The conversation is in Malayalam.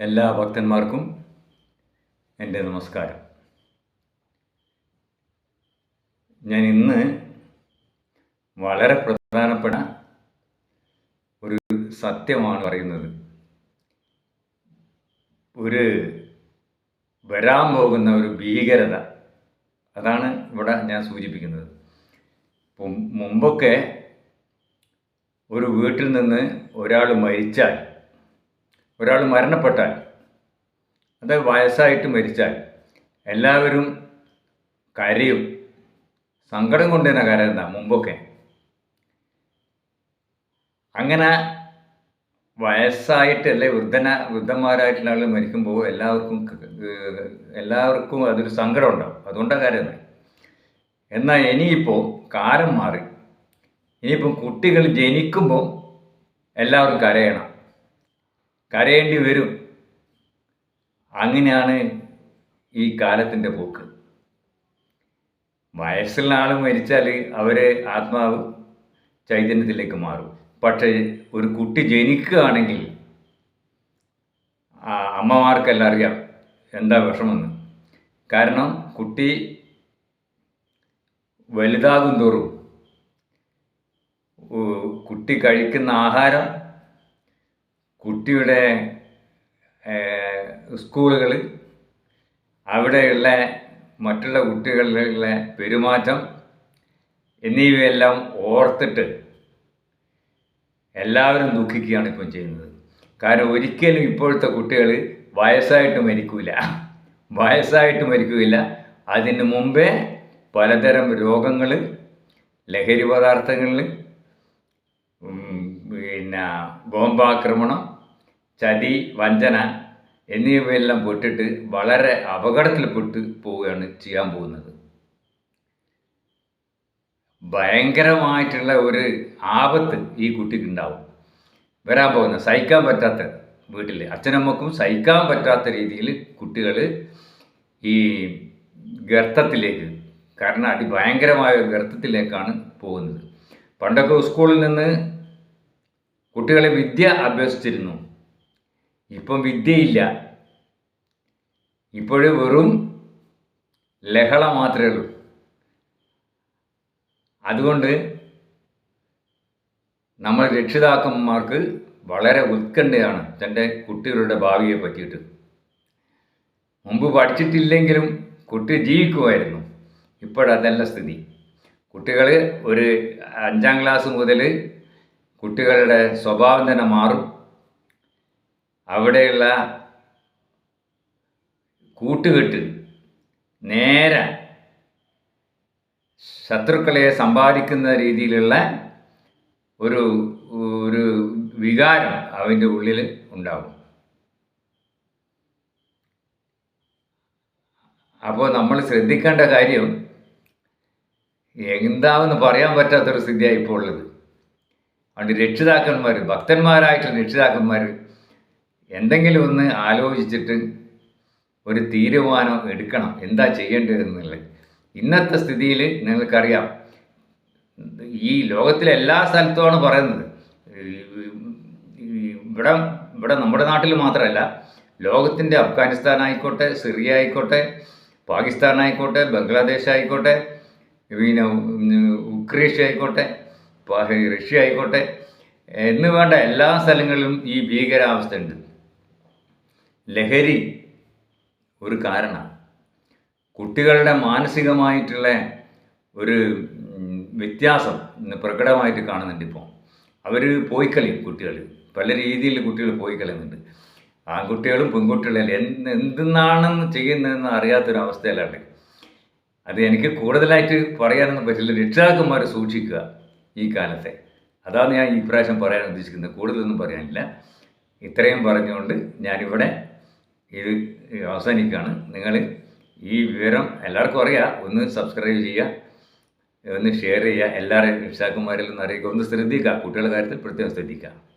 എല്ലാ ഭക്തന്മാർക്കും എന്റെ നമസ്കാരം. ഞാൻ ഇന്ന് വളരെ പ്രധാനപ്പെട്ട ഒരു സത്യമാണ് പറയുന്നത്. ഒരു വരാൻ പോകുന്ന ഒരു ഭീകരത. അതാണ് ഇവിടെ ഞാൻ സൂചിപ്പിക്കുന്നത്. മുമ്പൊക്കെ ഒരു വീട്ടിൽ നിന്ന് ഒരാൾ മരിച്ചാൽ ഒരാൾ മരണപ്പെട്ടാൽ അത് വയസ്സായിട്ട് മരിച്ചാൽ എല്ലാവരും കരയും. സങ്കടം കൊണ്ട് തന്നെ കരയുന്ന മുമ്പൊക്കെ. അങ്ങനെ വയസ്സായിട്ടല്ലേ വൃദ്ധന വൃദ്ധന്മാരായിട്ടുള്ള ആൾ മരിക്കുമ്പോൾ എല്ലാവർക്കും എല്ലാവർക്കും അതൊരു സങ്കടം ഉണ്ടാവും. അതുകൊണ്ടാണ് കരയുന്നത്. എന്നാൽ ഇനിയിപ്പോൾ കാലം മാറി. ഇനിയിപ്പം കുട്ടികൾ ജനിക്കുമ്പോൾ എല്ലാവരും കരയണം. കരയേണ്ടി വരും. അങ്ങനെയാണ് ഈ കാലത്തിന്റെ പോക്ക്. വയസ്സുള്ള ആൾ മരിച്ചാൽ അവരെ ആത്മാവ് ചൈതന്യത്തിലേക്ക് മാറും. പക്ഷേ ഒരു കുട്ടി ജനിക്കുകയാണെങ്കിൽ അമ്മമാർക്കെല്ലാം അറിയാം എന്താ വിഷമെന്ന്. കാരണം കുട്ടി വലുതാകും തോറും കുട്ടി കഴിക്കുന്ന ആഹാരം കുട്ടിയുടെ സ്കൂളുകളിൽ അവിടെയുള്ള മറ്റുള്ള കുട്ടികളിലുള്ള പെരുമാറ്റം എന്നിവയെല്ലാം ഓർത്തിട്ട് എല്ലാവരും ദുഃഖിക്കുകയാണ് ഇപ്പം ചെയ്യുന്നത്. കാരണം ഒരിക്കലും ഇപ്പോഴത്തെ കുട്ടികൾ വയസ്സായിട്ട് മരിക്കില്ല വയസ്സായിട്ട് മരിക്കില്ല അതിന് മുമ്പേ പലതരം രോഗങ്ങൾ ലഹരി പദാർത്ഥങ്ങൾ ഉം, പിന്നെ ബോംബാക്രമണം ചതി വഞ്ചന എന്നിവയെല്ലാം പെട്ടിട്ട് വളരെ അപകടത്തിൽപ്പെട്ട് പോവുകയാണ് ചെയ്യാൻ പോകുന്നത്. ഭയങ്കരമായിട്ടുള്ള ഒരു ആപത്ത് ഈ കുട്ടിക്ക് ഉണ്ടാവും. വരാൻ പോകുന്ന സഹിക്കാൻ പറ്റാത്ത വീട്ടിൽ അച്ഛനമ്മക്കും സഹിക്കാൻ പറ്റാത്ത രീതിയിൽ കുട്ടികൾ ഈ ഗർത്തത്തിലേക്ക് കാരണം അതിഭയങ്കരമായ ഗർത്തത്തിലേക്കാണ് പോകുന്നത്. പണ്ടൊക്കെ സ്കൂളിൽ നിന്ന് കുട്ടികളെ വിദ്യ അഭ്യസിച്ചിരുന്നു. ഇപ്പം വിദ്യയില്ല. ഇപ്പോഴും വെറും ലഹള മാത്രമേ ഉള്ളൂ. അതുകൊണ്ട് നമ്മൾ രക്ഷിതാക്കന്മാർക്ക് വളരെ ഉത്കണ്ഠയാണ് തന്റെ കുട്ടികളുടെ ഭാവിയെ പറ്റിയിട്ട്. മുമ്പ് പഠിച്ചിട്ടില്ലെങ്കിലും കുട്ടി ജീവിക്കുമായിരുന്നു. ഇപ്പോഴതല്ല സ്ഥിതി. കുട്ടികൾ ഒരു അഞ്ചാം ക്ലാസ് മുതൽ കുട്ടികളുടെ സ്വഭാവം തന്നെ മാറും. അവിടെയുള്ള കൂട്ടുകെട്ട് നേരെ ശത്രുക്കളെ സമ്പാദിക്കുന്ന രീതിയിലുള്ള ഒരു ഒരു വികാരം അവന്റെ ഉള്ളിൽ ഉണ്ടാവും. അപ്പോൾ നമ്മൾ ശ്രദ്ധിക്കേണ്ട കാര്യം എന്താണെന്ന് പറയാൻ പറ്റാത്തൊരു സ്ഥിതിയാണ് ഇപ്പോൾ ഉള്ളത്. അതുകൊണ്ട് രക്ഷിതാക്കന്മാർ ഭക്തന്മാരായിട്ടുള്ള രക്ഷിതാക്കന്മാർ എന്തെങ്കിലും ഒന്ന് ആലോചിച്ചിട്ട് ഒരു തീരുമാനം എടുക്കണം. എന്താ ചെയ്യേണ്ടതെന്നുള്ളത് ഇന്നത്തെ സ്ഥിതിയിൽ നിങ്ങൾക്കറിയാം. ഈ ലോകത്തിലെ എല്ലാ സ്ഥലത്തുമാണ് പറയുന്നത്. ഇവിടെ ഇവിടെ നമ്മുടെ നാട്ടിൽ മാത്രമല്ല ലോകത്തിന്റെ അഫ്ഗാനിസ്ഥാൻ ആയിക്കോട്ടെ സിറിയ ആയിക്കോട്ടെ പാകിസ്ഥാൻ ആയിക്കോട്ടെ ബംഗ്ലാദേശ് ആയിക്കോട്ടെ പിന്നെ ഉക്രേഷ്യ ആയിക്കോട്ടെ റഷ്യ ആയിക്കോട്ടെ. എന്ന് വേണ്ട എല്ലാ സ്ഥലങ്ങളിലും ഈ ഭീകരാവസ്ഥ ഉണ്ട് ലഹരി ഒരു കാരണം കുട്ടികളുടെ മാനസികമായിട്ടുള്ള ഒരു വ്യത്യാസം പ്രകടമായിട്ട് കാണുന്നുണ്ട് ഇപ്പോൾ. അവർ പോയി കളയും കുട്ടികൾ. പല രീതിയിൽ കുട്ടികൾ പോയി കളയുന്നുണ്ട്. ആൺകുട്ടികളും പെൺകുട്ടികളും എന്ത് എന്തെന്നാണെന്ന് ചെയ്യുന്നതെന്ന് അറിയാത്തൊരവസ്ഥയിലാണ്. അത് എനിക്ക് കൂടുതലായിട്ട് പറയാനൊന്നും പറ്റില്ല. രക്ഷിതാക്കന്മാർ സൂക്ഷിക്കുക. ഈ കാലത്തെ. അതാണ് ഞാൻ ഈ പ്രാവശ്യം പറയാൻ ഉദ്ദേശിക്കുന്നത്. കൂടുതലൊന്നും പറയാനില്ല. ഇത്രയും പറഞ്ഞുകൊണ്ട് ഞാനിവിടെ ഇത് അവസാനിക്കുകയാണ്. നിങ്ങൾ ഈ വിവരം എല്ലാവർക്കും അറിയാം. ഒന്ന് സബ്സ്ക്രൈബ് ചെയ്യുക ഒന്ന് ഷെയർ ചെയ്യുക. എല്ലാവരെയും രക്ഷിതാക്കന്മാരിൽ നിന്ന് അറിയിക്കുക. ഒന്ന് ശ്രദ്ധിക്കുക. കുട്ടികളുടെ കാര്യത്തിൽ പ്രത്യേകം ശ്രദ്ധിക്കുക.